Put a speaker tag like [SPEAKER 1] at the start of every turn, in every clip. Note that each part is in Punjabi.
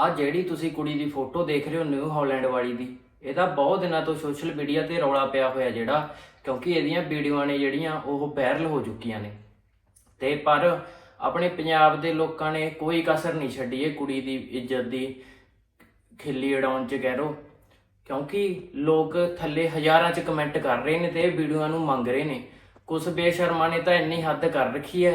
[SPEAKER 1] ਆ ਜਿਹੜੀ ਤੁਸੀਂ ਕੁੜੀ ਦੀ ਫੋਟੋ ਦੇਖ ਰਹੇ ਹੋ ਨਿਊ ਹਾਲੈਂਡ ਵਾਲੀ ਦੀ, ਇਹਦਾ ਬਹੁਤ ਦਿਨਾਂ ਤੋਂ ਸੋਸ਼ਲ ਮੀਡੀਆ ਤੇ ਰੌਲਾ ਪਿਆ ਹੋਇਆ ਜਿਹੜਾ, ਕਿਉਂਕਿ ਇਹਦੀਆਂ ਵੀਡੀਓਆਂ ਨੇ ਜਿਹੜੀਆਂ ਉਹ ਵਾਇਰਲ ਹੋ ਚੁੱਕੀਆਂ ਨੇ। ਤੇ ਪਰ ਆਪਣੇ ਪੰਜਾਬ ਦੇ ਲੋਕਾਂ ਨੇ ਕੋਈ ਕਸਰ ਨਹੀਂ ਛੱਡੀ ਇਹ ਕੁੜੀ ਦੀ ਇੱਜ਼ਤ ਦੀ, ਖਿੱਲੀ ਉਡਾਉਣ ਚ ਕਹਿ ਰੋ ਕਿਉਂਕਿ ਲੋਕ ਥੱਲੇ ਹਜ਼ਾਰਾਂ ਚ ਕਮੈਂਟ ਕਰ ਰਹੇ ਨੇ ਤੇ ਇਹ ਵੀਡੀਓਆਂ ਨੂੰ ਮੰਗ ਰਹੇ ਨੇ। ਕੁਝ ਬੇਸ਼ਰਮਾਂ ਨੇ ਤਾਂ ਇੰਨੀ ਹੱਦ ਕਰ ਰੱਖੀ ਹੈ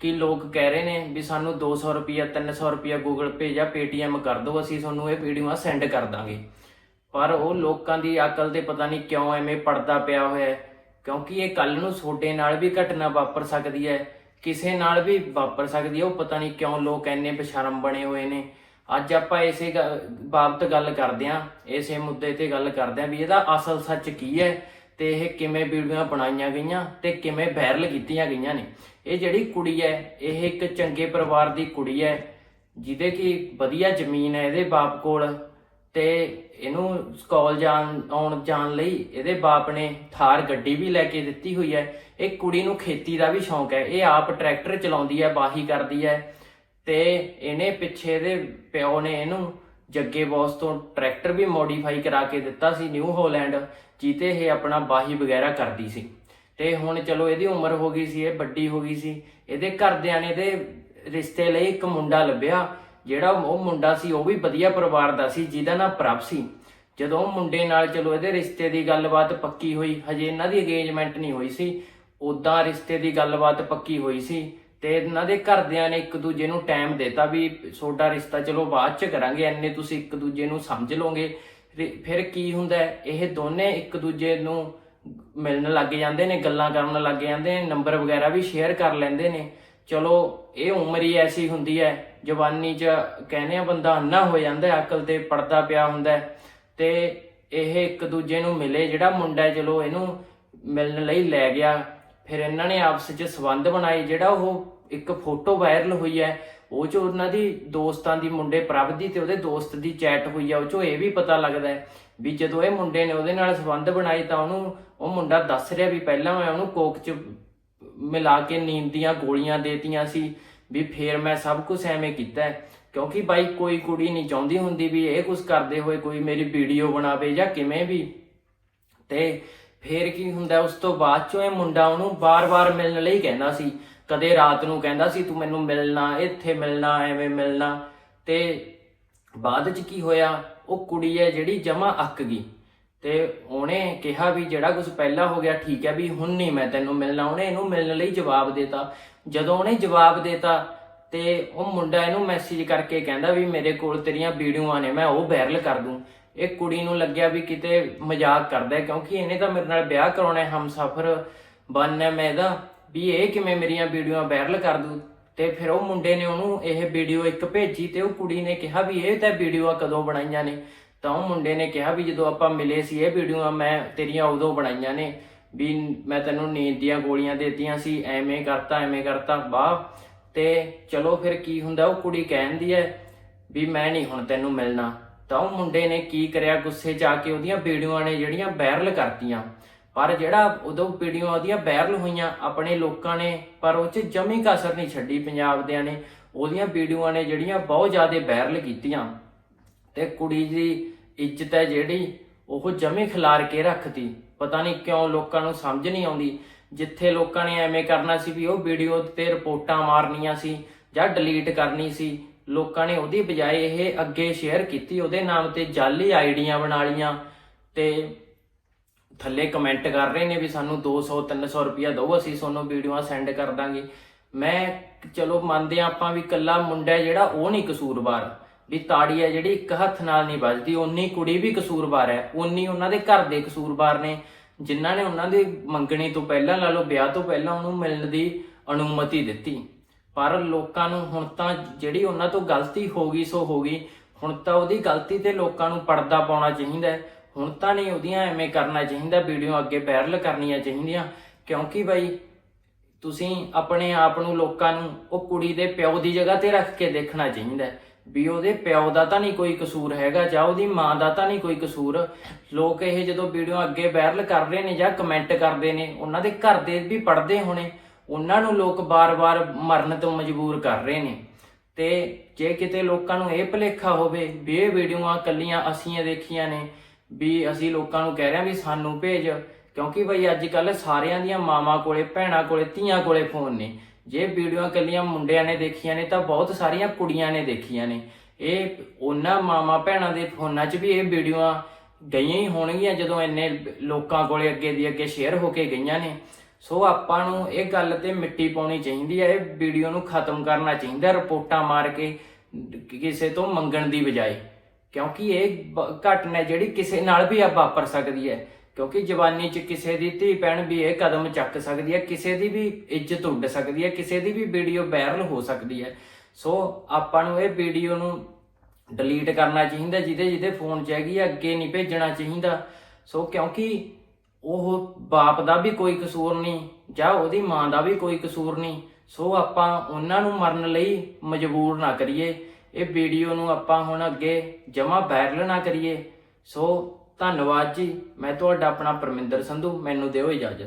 [SPEAKER 1] ਕਿ ਲੋਕ ਕਹਿ ਰਹੇ ਨੇ ਵੀ ਸਾਨੂੰ 200 ਰੁਪਿਆ 300 ਰੁਪਿਆ ਗੂਗਲ ਪੇ ਜਾਂ ਪੇਟੀਐਮ ਕਰ ਦਿਓ, ਅਸੀਂ ਤੁਹਾਨੂੰ ਇਹ ਵੀਡੀਓਆਂ ਸੈਂਡ ਕਰ ਦਾਂਗੇ। ਪਰ ਉਹ ਲੋਕਾਂ ਦੀ ਅਕਲ ਤੇ ਪਤਾ ਨਹੀਂ ਕਿਉਂ ਐਵੇਂ ਪੜਦਾ ਪਿਆ ਹੋਇਆ ਹੈ। ਕਿਉਂਕਿ ਇਹ ਕੱਲ ਨੂੰ ਤੁਹਾਡੇ ਨਾਲ ਵੀ ਘਟਨਾ ਵਾਪਰ ਸਕਦੀ ਹੈ। ਕਿਸੇ ਨਾਲ ਵੀ ਵਾਪਰ ਸਕਦੀ ਹੈ, ਉਹ ਪਤਾ ਨਹੀਂ ਕਿਉਂ ਲੋਕ ਐਨੇ ਬੇਸ਼ਰਮ ਬਣੇ ਹੋਏ ਨੇ। ਅੱਜ ਆਪਾਂ ਇਸੇ ਗ- ਬਾਬਤ ਗੱਲ ਕਰਦੇ ਆਂ ਇਸੇ ਮੁੱਦੇ ਤੇ ਗੱਲ ਕਰਦੇ ਆਂ ਵੀ ਇਹਦਾ ਅਸਲ ਸੱਚ ਕੀ ਹੈ। ਤੇ ਇਹ ਕਿਵੇਂ ਵੀਡੀਓਆਂ ਬਣਾਈਆਂ ਗਈਆਂ ਤੇ ਕਿਵੇਂ ਵਾਇਰਲ ਕੀਤੀਆਂ ਗਈਆਂ ਨੇ। ਇਹ ਜਿਹੜੀ ਕੁੜੀ ਹੈ, ਇਹ ਇੱਕ ਚੰਗੇ ਪਰਿਵਾਰ ਦੀ ਕੁੜੀ ਹੈ, ਜਿਹਦੇ ਕੀ ਵਧੀਆ ਜ਼ਮੀਨ ਹੈ ਇਹਦੇ ਬਾਪ ਕੋਲ ਤੇ ਇਹਨੂੰ ਕਾਲਜ ਜਾਣ, ਆਉਣ ਜਾਣ ਲਈ ਇਹਦੇ ਬਾਪ ਨੇ ਥਾਰ ਗੱਡੀ ਵੀ ਲੈ ਕੇ ਦਿੱਤੀ ਹੋਈ ਹੈ। ਇਹ ਕੁੜੀ ਨੂੰ ਖੇਤੀ ਦਾ ਵੀ ਸ਼ੌਂਕ ਹੈ। ਇਹ ਆਪ ਟਰੈਕਟਰ ਚਲਾਉਂਦੀ ਹੈ ਬਾਹੀ ਕਰਦੀ ਹੈ ਤੇ ਇਹਨੇ ਪਿੱਛੇ ਦੇ ਪਿਓ ਨੇ ਇਹਨੂੰ ਜੱਗੇ ਬੌਸ ਤੋਂ ਟਰੈਕਟਰ ਵੀ ਮੋਡੀਫਾਈ ਕਰਾ ਕੇ ਦਿੱਤਾ ਸੀ ਨਿਊ ਹੋਲੈਂਡ ਜਿੱਤੇ ਇਹ ਆਪਣਾ ਬਾਹੀ ਵਗੈਰਾ ਕਰਦੀ ਸੀ। ਤੇ ਹੁਣ ਚਲੋ ਇਹਦੀ ਉਮਰ ਹੋ ਗਈ ਸੀ, ਇਹ ਵੱਡੀ ਹੋ ਗਈ ਸੀ। ਇਹਦੇ ਘਰਦਿਆਂ ਨੇ ਇਹਦੇ ਰਿਸ਼ਤੇ ਲਈ ਇੱਕ ਮੁੰਡਾ ਲੱਭਿਆ, ਜਿਹੜਾ ਉਹ ਮੁੰਡਾ ਸੀ, ਉਹ ਵੀ ਵਧੀਆ ਪਰਿਵਾਰ ਦਾ ਸੀ, ਜਿਹਦਾ ਨਾਮ ਪ੍ਰਭ ਸੀ। ਜਦੋਂ ਮੁੰਡੇ ਨਾਲ ਚਲੋ ਇਹਦੇ ਰਿਸ਼ਤੇ ਦੀ ਗੱਲਬਾਤ ਪੱਕੀ ਹੋਈ, ਹਜੇ ਇਹਨਾਂ ਦੀ ਅਗੇਜਮੈਂਟ ਨਹੀਂ ਹੋਈ ਸੀ ਉਦਾਂ ਰਿਸ਼ਤੇ ਦੀ ਗੱਲਬਾਤ ਪੱਕੀ ਹੋਈ ਸੀ। ਤੇ ਇਹਨਾਂ ਦੇ ਘਰਦਿਆਂ ਨੇ ਇੱਕ ਦੂਜੇ ਨੂੰ ਟਾਈਮ ਦਿੱਤਾ ਵੀ ਤੁਹਾਡਾ ਰਿਸ਼ਤਾ ਚਲੋ ਬਾਅਦ ਚ ਕਰਾਂਗੇ, ਐਨੇ ਤੁਸੀਂ ਇੱਕ ਦੂਜੇ ਨੂੰ ਸਮਝ ਲਓਗੇ। ਰਿ- ਫਿਰ ਕੀ ਹੁੰਦਾ ਇਹ ਦੋਨੇ ਇੱਕ ਦੂਜੇ ਨੂੰ ਮਿਲਣ ਲੱਗ ਜਾਂਦੇ ਨੇ, ਗੱਲਾਂ ਕਰਨ ਲੱਗ ਜਾਂਦੇ ਨੇ ਨੰਬਰ ਵਗੈਰਾ ਵੀ ਸ਼ੇਅਰ ਕਰ ਲੈਂਦੇ ਨੇ। ਚਲੋ, ਇਹ ਉਮਰ ਹੀ ਐਸੀ ਹੁੰਦੀ ਹੈ, ਜਵਾਨੀ 'ਚ ਕਹਿੰਦੇ ਆ ਬੰਦਾ ਅੰਨਾ ਹੋ ਜਾਂਦਾ ਅਕਲ ਤੇ ਪੜਦਾ ਪਿਆ ਹੁੰਦਾ ਹੈ। ਤੇ ਇਹ ਇੱਕ ਦੂਜੇ ਨੂੰ ਮਿਲੇ, ਜਿਹੜਾ ਮੁੰਡਾ ਚਲੋ ਇਹਨੂੰ ਮਿਲਣ ਲਈ ਲੈ ਗਿਆ। ਫਿਰ ਇਹਨਾਂ ਨੇ ਆਪਸ 'ਚ ਸਬੰਧ ਬਣਾਏ, ਜਿਹੜਾ ਉਹ ਇੱਕ ਫੋਟੋ ਵਾਇਰਲ ਹੋਈ ਹੈ, ਉਹ 'ਚ ਉਹਨਾਂ ਦੀ ਦੋਸਤਾਂ ਦੀ ਮੁੰਡੇ ਪ੍ਰਭ ਦੀ ਤੇ ਉਹਦੇ ਦੋਸਤ ਦੀ ਚੈਟ ਹੋਈ ਹੈ ਉਹ 'ਚੋਂ ਇਹ ਵੀ ਪਤਾ ਲੱਗਦਾ ਹੈ ਵੀ ਜਦੋਂ ਇਹ ਮੁੰਡੇ ਨੇ ਉਹਦੇ ਨਾਲ ਸਬੰਧ ਬਣਾਏ ਤਾਂ ਉਹਨੂੰ, ਉਹ ਮੁੰਡਾ ਦੱਸ ਰਿਹਾ ਵੀ ਪਹਿਲਾਂ ਮੈਂ ਉਹਨੂੰ ਕੋਕ 'ਚ ਮਿਲਾ ਕੇ ਨੀਂਦ ਦੀਆਂ ਗੋਲੀਆਂ ਦੇਤੀਆਂ ਸੀ, ਵੀ ਫੇਰ ਮੈਂ ਸਭ ਕੁਝ ਐਵੇਂ ਕੀਤਾ ਕਿਉਂਕਿ ਬਾਈ ਕੋਈ ਕੁੜੀ ਨਹੀਂ ਚਾਹੁੰਦੀ ਹੁੰਦੀ ਵੀ ਇਹ ਕੁਝ ਕਰਦੇ ਹੋਏ ਕੋਈ ਮੇਰੀ ਵੀਡੀਓ ਬਣਾਵੇ ਜਾਂ ਕਿਵੇਂ ਵੀ। ਤੇ ਫੇਰ ਕੀ ਹੁੰਦਾ, ਉਸ ਤੋਂ ਬਾਅਦ ਚੋਂ ਇਹ ਮੁੰਡਾ ਉਹਨੂੰ ਬਾਰ-ਬਾਰ ਮਿਲਣ ਲਈ ਕਹਿੰਦਾ ਸੀ। ਕਦੇ ਰਾਤ ਨੂੰ ਕਹਿੰਦਾ ਸੀ, ਤੂੰ ਮੈਨੂੰ ਮਿਲਣਾ, ਇੱਥੇ ਮਿਲਣਾ, ਐਵੇਂ ਮਿਲਣਾ। ਤੇ ਬਾਅਦ ਚ ਕੀ ਹੋਇਆ, ਉਹ ਕੁੜੀ ਹੈ ਜਿਹੜੀ ਜਮਾ ਅੱਕ ਗਈ। ਤੇ ਉਹਨੇ ਕਿਹਾ ਵੀ ਜਿਹੜਾ ਕੁਝ ਪਹਿਲਾਂ ਹੋ ਗਿਆ, ਠੀਕ ਹੈ ਵੀ ਹੁਣ ਨਹੀਂ ਮੈਂ ਤੈਨੂੰ ਮਿਲਣਾ। ਉਹਨੇ ਇਹਨੂੰ ਮਿਲਣ ਲਈ ਜਵਾਬ ਦੇਤਾ। ਜਦੋਂ ਉਹਨੇ ਜਵਾਬ ਦੇਤਾ ਤੇ ਉਹ ਮੁੰਡਾ ਇਹਨੂੰ ਮੈਸੇਜ ਕਰਕੇ ਕਹਿੰਦਾ ਵੀ ਮੇਰੇ ਕੋਲ ਤੇਰੀਆਂ ਵੀਡੀਓਆਂ ਨੇ, ਮੈਂ ਉਹ ਵਾਇਰਲ ਕਰ ਦੂੰ। ਇਹ ਕੁੜੀ ਨੂੰ ਲੱਗਿਆ ਵੀ ਕਿਤੇ ਮਜ਼ਾਕ ਕਰਦਾ ਕਿਉਂਕਿ ਇਹਨੇ ਤਾਂ ਮੇਰੇ ਨਾਲ ਵਿਆਹ ਕਰਾਉਣਾ ਹੈ, ਹਮਸਫਰ ਬਣਨਾ ਮੈਂ ਇਹਦਾ, ਵੀ ਇਹ ਕਿਵੇਂ ਮੇਰੀਆਂ ਵੀਡੀਓਆਂ ਵਾਇਰਲ ਕਰ ਦੂ। ਤੇ ਫਿਰ ਉਹ ਮੁੰਡੇ ਨੇ ਉਹਨੂੰ ਇਹ ਵੀਡੀਓ ਇੱਕ ਭੇਜੀ ਤੇ ਉਹ ਕੁੜੀ ਨੇ ਕਿਹਾ ਵੀ ਇਹ ਤਾਂ ਵੀਡੀਓਆਂ ਕਦੋਂ ਬਣਾਈਆਂ ਨੇ। ਤਾਂ ਉਹ ਮੁੰਡੇ ਨੇ ਕਿਹਾ ਵੀ ਜਦੋਂ ਆਪਾਂ ਮਿਲੇ ਸੀ ਇਹ ਵੀਡੀਓਆਂ, ਮੈਂ ਤੇਰੀਆਂ ਉਦੋਂ ਬਣਾਈਆਂ ਨੇ, ਵੀ ਮੈਂ ਤੈਨੂੰ ਨੀਂਦ ਦੀਆਂ ਗੋਲੀਆਂ ਦੇਤੀਆਂ ਸੀ, ਐਵੇਂ ਕਰਤਾ ਐਵੇਂ ਕਰਤਾ, ਵਾਹ। ਤੇ ਚਲੋ ਫਿਰ ਕੀ ਹੁੰਦਾ, ਉਹ ਕੁੜੀ ਕਹਿੰਦੀ ਹੈ ਵੀ ਮੈਂ ਨਹੀਂ ਹੁਣ ਤੈਨੂੰ ਮਿਲਣਾ। ਤਾਂ ਉਹ ਮੁੰਡੇ ਨੇ ਕੀ ਕਰਿਆ, ਗੁੱਸੇ 'ਚ ਆ ਕੇ ਉਹਦੀਆਂ ਵੀਡੀਓਆਂ ਨੇ ਜਿਹੜੀਆਂ ਵਾਇਰਲ ਕਰਤੀਆਂ। ਪਰ ਜਿਹੜਾ ਉਦੋਂ ਵੀਡੀਓ ਉਹਦੀਆਂ ਵਾਇਰਲ ਹੋਈਆਂ, ਆਪਣੇ ਲੋਕਾਂ ਨੇ, ਪਰ ਉਹ 'ਚ ਜਮੀ ਕਸਰ ਨਹੀਂ ਛੱਡੀ ਪੰਜਾਬ ਦਿਆਂ ਨੇ। ਉਹਦੀਆਂ ਵੀਡੀਓਆਂ ਨੇ ਜਿਹੜੀਆਂ ਬਹੁਤ ਜ਼ਿਆਦਾ ਵਾਇਰਲ ਕੀਤੀਆਂ। ਤੇ ਕੁੜੀ ਦੀ ਇੱਜ਼ਤ ਹੈ ਜਿਹੜੀ, ਉਹ ਜਮੀ ਖਿਲਾਰ ਕੇ ਰੱਖਤੀ। ਪਤਾ ਨਹੀਂ ਕਿਉਂ ਲੋਕਾਂ ਨੂੰ ਸਮਝ ਨਹੀਂ ਆਉਂਦੀ। ਜਿੱਥੇ ਲੋਕਾਂ ਨੇ ਐਵੇਂ ਕਰਨਾ ਸੀ ਵੀ ਉਹ ਵੀਡੀਓ ਤੇ ਰਿਪੋਰਟਾਂ ਮਾਰਨੀਆਂ ਸੀ ਜਾਂ ਡਿਲੀਟ ਕਰਨੀ ਸੀ ਲੋਕਾਂ ਨੇ ਉਹਦੀ ਬਜਾਏ ਇਹ ਅੱਗੇ ਸ਼ੇਅਰ ਕੀਤੀ, ਉਹਦੇ ਨਾਮ ਤੇ ਜਾਲੀ ਆਈਡੀਆਂ ਬਣਾ ਲੀਆਂ ਤੇ ਥੱਲੇ ਕਮੈਂਟ ਕਰ ਰਹੇ ਨੇ ਵੀ ਸਾਨੂੰ 200 300 ਰੁਪਇਆ ਦਿਓ, ਅਸੀਂ ਤੁਹਾਨੂੰ ਵੀਡੀਓਆਂ ਸੈਂਡ ਕਰ ਦਾਂਗੇ। ਮੈਂ ਚਲੋ ਮੰਨਦੇ ਹਾਂ ਆਪਾਂ ਵੀ ਕੱਲਾ ਮੁੰਡਾ ਜਿਹੜਾ ਉਹ ਨਹੀਂ ਕਸੂਰਵਾਰ, ਵੀ ਤਾੜੀ ਹੈ ਜਿਹੜੀ ਇੱਕ ਹੱਥ ਨਾਲ ਨਹੀਂ ਵੱਜਦੀ ਉਨੀ ਕੁੜੀ ਵੀ ਕਸੂਰਵਾਰ ਹੈ, ਓਨੀ ਉਹਨਾਂ ਦੇ ਘਰ ਦੇ ਕਸੂਰਵਾਰ ਨੇ, ਜਿਨ੍ਹਾਂ ਨੇ ਉਹਨਾਂ ਦੀ ਮੰਗਣੀ ਤੋਂ ਪਹਿਲਾਂ ਲਾ ਲਓ ਵਿਆਹ ਤੋਂ ਪਹਿਲਾਂ ਉਹਨੂੰ ਮਿਲਣ ਦੀ ਅਨੁਮਤੀ ਦਿੱਤੀ। ਪਰ ਲੋਕਾਂ ਨੂੰ ਹੁਣ ਤਾਂ ਜਿਹੜੀ ਉਹਨਾਂ ਤੋਂ ਗਲਤੀ ਹੋ ਗਈ, ਸੋ ਹੋ ਗਈ। ਹੁਣ ਤਾਂ ਉਹਦੀ ਗਲਤੀ ਤੇ ਲੋਕਾਂ ਨੂੰ ਪਰਦਾ ਪਾਉਣਾ ਚਾਹੀਦਾ ਹੈ। ਹੁਣ ਤਾਂ ਨਹੀਂ ਉਹਦੀਆਂ ਐਵੇਂ ਕਰਨਾ ਚਾਹੀਦਾ, ਵੀਡੀਓ ਅੱਗੇ ਵਾਇਰਲ ਕਰਨੀਆਂ ਚਾਹੀਦੀਆਂ। ਕਿਉਂਕਿ ਬਾਈ ਤੁਸੀਂ ਆਪਣੇ ਆਪ ਨੂੰ ਲੋਕਾਂ ਨੂੰ ਉਹ ਕੁੜੀ ਦੇ ਪਿਓ ਦੀ ਜਗ੍ਹਾ ਤੇ ਰੱਖ ਕੇ ਦੇਖਣਾ ਚਾਹੀਦਾ ਵੀ ਉਹਦੇ ਪਿਓ ਦਾ ਤਾਂ ਨਹੀਂ ਕੋਈ ਕਸੂਰ ਹੈਗਾ ਜਾਂ ਉਹਦੀ ਮਾਂ ਦਾ ਤਾਂ ਨਹੀਂ ਕੋਈ ਕਸੂਰ। ਲੋਕ ਇਹ ਜਦੋਂ ਵੀਡੀਓ ਅੱਗੇ ਵਾਇਰਲ ਕਰ ਰਹੇ ਨੇ ਜਾਂ ਕਮੈਂਟ ਕਰਦੇ ਨੇ, ਉਹਨਾਂ ਦੇ ਘਰ ਦੇ ਵੀ ਪੜਦੇ ਹੋਣੇ। ਉਹਨਾਂ ਨੂੰ ਲੋਕ ਬਾਰ-ਬਾਰ ਮਰਨ ਤੋਂ ਮਜਬੂਰ ਕਰ ਰਹੇ ਨੇ। ਤੇ ਜੇ ਕਿਤੇ ਲੋਕਾਂ ਨੂੰ ਇਹ ਭੁਲੇਖਾ ਹੋਵੇ ਵੀ ਇਹ ਵੀਡੀਓਆਂ ਕੱਲੀਆਂ ਅਸੀਂ ਦੇਖੀਆਂ ਨੇ, ਵੀ ਅਸੀਂ ਲੋਕਾਂ ਨੂੰ ਕਹਿ ਰਹੇ ਹਾਂ ਵੀ ਸਾਨੂੰ ਭੇਜ, ਕਿਉਂਕਿ ਬਈ ਅੱਜ ਕੱਲ ਸਾਰਿਆਂ ਦੀਆਂ ਮਾਵਾਂ ਕੋਲੇ, ਭੈਣਾਂ ਕੋਲੇ, ਧੀਆਂ ਕੋਲੇ ਫੋਨ ਨੇ। ਜੇ ਵੀਡੀਓਆਂ ਕੱਲੀਆਂ ਮੁੰਡਿਆਂ ਨੇ ਦੇਖੀਆਂ ਨੇ ਤਾਂ ਬਹੁਤ ਸਾਰੀਆਂ ਕੁੜੀਆਂ ਨੇ ਦੇਖੀਆਂ ਨੇ। ਇਹ ਉਹਨਾਂ ਮਾਵਾਂ ਭੈਣਾਂ ਦੇ ਫੋਨਾਂ 'ਚ ਵੀ ਇਹ ਵੀਡੀਓਆਂ ਗਈਆਂ ਹੀ ਹੋਣਗੀਆਂ ਜਦੋਂ ਇੰਨੇ ਲੋਕਾਂ ਕੋਲੇ ਅੱਗੇ ਦੀ ਅੱਗੇ ਸ਼ੇਅਰ ਹੋ ਕੇ ਗਈਆਂ ਨੇ। ਸੋ ਆਪਾਂ ਨੂੰ ਇਹ ਗੱਲ ਤੇ ਮਿੱਟੀ ਪਾਉਣੀ ਚਾਹੀਦੀ ਹੈ, ਇਹ ਵੀਡੀਓ ਨੂੰ ਖਤਮ ਕਰਨਾ ਚਾਹੀਦਾ, ਰਿਪੋਰਟਾਂ ਮਾਰ ਕੇ ਕਿਸੇ ਤੋਂ ਮੰਗਣ ਦੀ ਬਜਾਏ। ਕਿਉਂਕਿ ਇਹ ਘਟਨਾ ਜਿਹੜੀ ਕਿਸੇ ਨਾਲ ਵੀ ਆ ਵਾਪਰ ਸਕਦੀ ਹੈ। ਕਿਉਂਕਿ ਜਵਾਨੀ 'ਚ ਕਿਸੇ ਦੀ ਧੀ ਭੈਣ ਵੀ ਇਹ ਕਦਮ ਚੱਕ ਸਕਦੀ ਹੈ, ਕਿਸੇ ਦੀ ਵੀ ਇੱਜ਼ਤ ਉੱਡ ਸਕਦੀ ਹੈ, ਕਿਸੇ ਦੀ ਵੀ ਵੀਡੀਓ ਵਾਇਰਲ ਹੋ ਸਕਦੀ ਹੈ। ਸੋ ਆਪਾਂ ਨੂੰ ਇਹ ਵੀਡੀਓ ਨੂੰ ਡਿਲੀਟ ਕਰਨਾ ਚਾਹੀਦਾ, ਜਿਹਦੇ ਜਿਹਦੇ ਫੋਨ 'ਚ ਹੈਗੀ ਅੱਗੇ ਨਹੀਂ ਭੇਜਣਾ ਚਾਹੀਦਾ। ਸੋ ਕਿਉਂਕਿ ਉਹ ਬਾਪ ਦਾ ਵੀ ਕੋਈ ਕਸੂਰ ਨਹੀਂ, ਜਾਂ ਉਹਦੀ ਮਾਂ ਦਾ ਵੀ ਕੋਈ ਕਸੂਰ ਨਹੀਂ। ਸੋ ਆਪਾਂ ਉਹਨਾਂ ਨੂੰ ਮਰਨ ਲਈ ਮਜਬੂਰ ਨਾ ਕਰੀਏ। ਇਹ ਵੀਡੀਓ ਨੂੰ ਆਪਾਂ ਹੁਣ ਅੱਗੇ ਜਮਾ ਵਾਇਰਲ ਨਾ ਕਰੀਏ। ਸੋ ਧੰਨਵਾਦ ਜੀ। ਮੈਂ ਤੁਹਾਡਾ ਆਪਣਾ ਪਰਮਿੰਦਰ ਸੰਧੂ। ਮੈਨੂੰ ਦਿਓ ਇਜਾਜ਼ਤ।